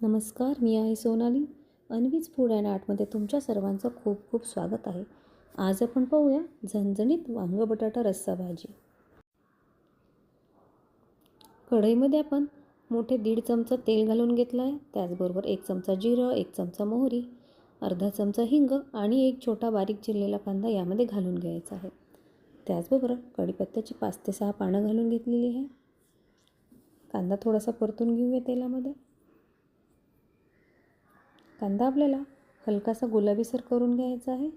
नमस्कार मी आहे सोनाली. अन्वीज फूड अँड आर्टमध्ये तुमच्या सर्वांचं खूप खूप स्वागत आहे. आज आपण पाहूया झणझणीत वांग बटाटा रस्सा भाजी. कढईमध्ये आपण मोठे दीड चमचा तेल घालून घेतलं आहे त्याचबरोबर एक चमचा जिरं एक चमचा मोहरी अर्धा चमचा हिंग आणि एक छोटा बारीक चिरलेला कांदा यामध्ये घालून घ्यायचा आहे. त्याचबरोबर कढीपत्त्याची पाच ते सहा पानं घालून घेतलेली आहे. कांदा थोडासा परतून घेऊया तेलामध्ये. कांदा आपल्याला हलकासा गुलाबीसर करून घ्यायचा आहे.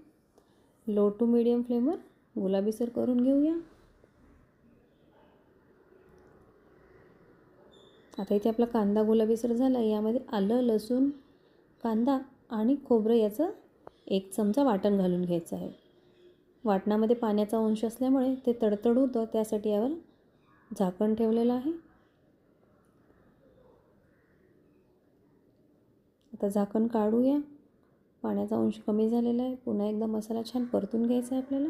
लो टू मिडियम फ्लेमवर गुलाबीसर करून घेऊया. आता इथे आपला कांदा गुलाबीसर झाला. यामध्ये आलं लसूण कांदा आणि खोबरं याचं एक चमचा वाटण घालून घ्यायचं आहे. वाटणामध्ये पाण्याचा अंश असल्यामुळे ते तडतड होतं त्यासाठी यावर झाकण ठेवलेलं आहे. आता झाकण काढूया. पाण्याचा अंश कमी झालेला आहे. पुन्हा एकदा मसाला छान परतून घ्यायचा आहे आपल्याला.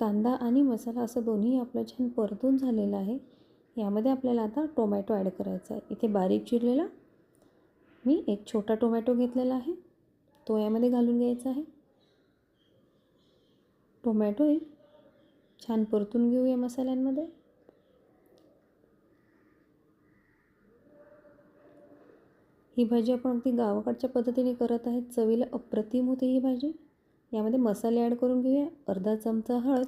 कांदा आणि मसाला असं दोन्ही आपलं छान परतून झालेलं आहे. यामध्ये आपल्याला आता टोमॅटो ॲड करायचा आहे. इथे बारीक चिरलेला मी एक छोटा टोमॅटो घेतलेला आहे. तो यामध्ये घालून घ्यायचा आहे. टोमॅटो छान परतून घेऊया मसाल्यांमध्ये. ही भाजी आपण अगदी गावाकडच्या पद्धतीने करत आहेत. चवीला अप्रतिम होते ही भाजी. यामध्ये मसाले ॲड करून घेऊया. अर्धा चमचा हळद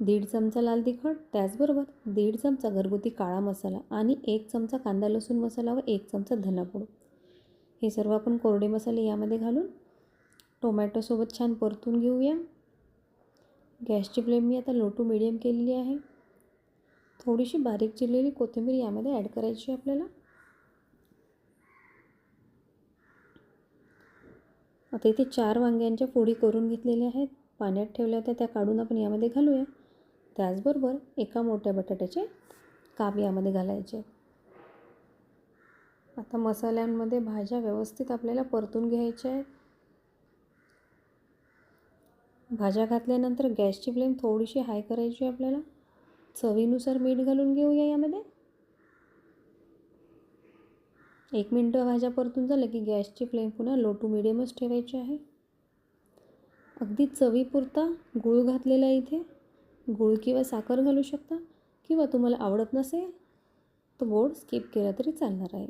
दीड चमचा लाल तिखट त्याचबरोबर दीड चमचा घरगुती काळा मसाला आणि एक चमचा कांदा लसूण मसाला व एक चमचा धनापूड. हे सर्व आपण कोरडे मसाले यामध्ये घालून टोमॅटोसोबत छान परतून घेऊया. गॅसची फ्लेम मी आता लो टू मिडियम केलेली आहे. थोडीशी बारीक चिरलेली कोथिंबीर यामध्ये ॲड करायची आपल्याला. आता इथे चार वांग्यांच्या फोडी करून घेतलेल्या आहेत. पाण्यात ठेवल्या होत्या त्या काढून आपण यामध्ये घालूया. त्याचबरोबर एका मोठ्या बटाट्याचे काप यामध्ये घालायचे. आता मसाल्यांमध्ये भाज्या व्यवस्थित आपल्याला परतून घ्यायच्या आहेत. भाज्या घातल्यानंतर गॅसची फ्लेम थोडीशी हाय करायची आपल्याला. चवीनुसार मीठ घालून घेऊया यामध्ये. एक मिनटं भाज्या परतून झालं की गॅसची फ्लेम पुन्हा लो टू मिडियमच ठेवायची आहे. अगदी चवीपुरता गूळ घातलेला इथे. गूळ किंवा साखर घालू शकता किंवा तुम्हाला आवडत नसेल तर गोड स्किप केला तरी चालणार आहे.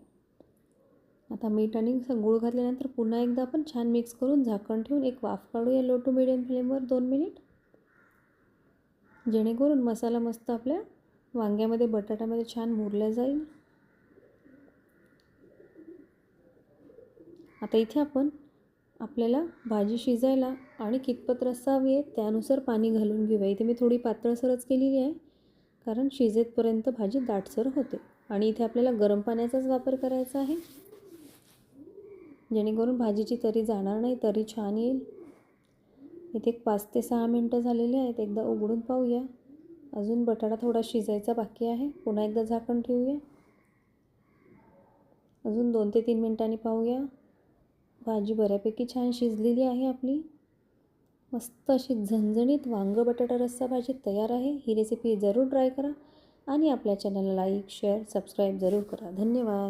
आता मीठ आणि गूळ घातल्यानंतर पुन्हा एकदा आपण छान मिक्स करून झाकण ठेवून एक वाफ काढूया लो टू मिडियम फ्लेमवर दोन मिनिट जेणेकरून मसाला मस्त आपल्या वांग्यामध्ये बटाट्यामध्ये छान मुरला जाईल. आता इथे आपण आपल्याला भाजी शिजायला आणि कितपत रस्सा हवी आहे त्यानुसार पाणी घालून घेऊया. इथे मी थोडी पातळसरच केलेली आहे कारण शिजेतपर्यंत भाजी दाटसर होते. आणि इथे आपल्याला गरम पाण्याचाच वापर करायचा आहे. जेणेकरून भाजीची तरी जाणार नाही तरी छान येईल. इथे एक पाच ते सहा मिनटं झालेली आहेत एकदा उघडून पाहूया. अजून बटाटा थोडा शिजायचा बाकी आहे. पुन्हा एकदा झाकण ठेवूया. अजून दोन ते तीन मिनटांनी पाहूया. भाजी बऱ्यापैकी छान शिजलेली आहे आपली. मस्त अशी झणझणीत वांगं बटाटा रस्सा भाजी तयार आहे. ही रेसिपी जरूर ट्राय करा आणि आपल्या चॅनलला लाईक शेअर सबस्क्राईब जरूर करा. धन्यवाद.